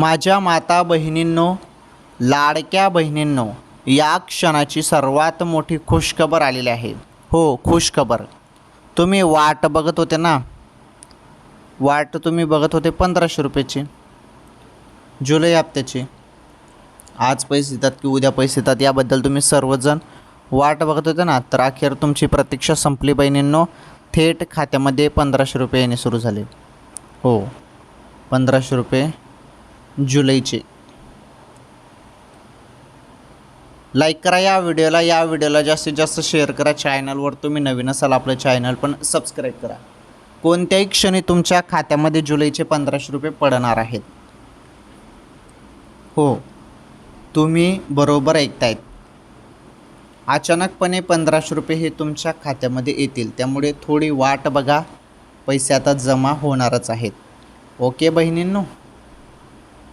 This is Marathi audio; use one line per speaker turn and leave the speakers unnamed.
माझ्या माता बहिणींनो लाडक्या बहिणींनो या क्षणाची सर्वात मोठी खुशखबर आलेली आहे. हो खुशखबर. तुम्ही वाट बघत होते ना? वाट तुम्ही बघत होते पंधराशे रुपयाची? जुलै हप्त्याची? आज पैसे येतात की उद्या पैसे येतात? याबद्दल तुम्ही सर्वजण वाट बघत होते ना? तर अखेर तुमची प्रतीक्षा संपली बहिणींनो. थेट खात्यामध्ये पंधराशे रुपये येणे सुरू झाले. हो पंधराशे रुपये जुलैचे. लाईक करा या व्हिडिओला या व्हिडिओला जास्तीत जास्त शेअर करा चॅनलवर तुम्ही नवीन असाल आपलं चॅनल पण सबस्क्राईब करा. कोणत्याही क्षणी तुमच्या खात्यामध्ये जुलैचे पंधराशे रुपये पडणार आहेत. हो तुम्ही बरोबर ऐकतायत. अचानकपणे पंधराशे रुपये हे तुमच्या खात्यामध्ये येतील. त्यामुळे थोडी वाट बघा. पैसे आता जमा होणारच आहेत. ओके बहिणींनो?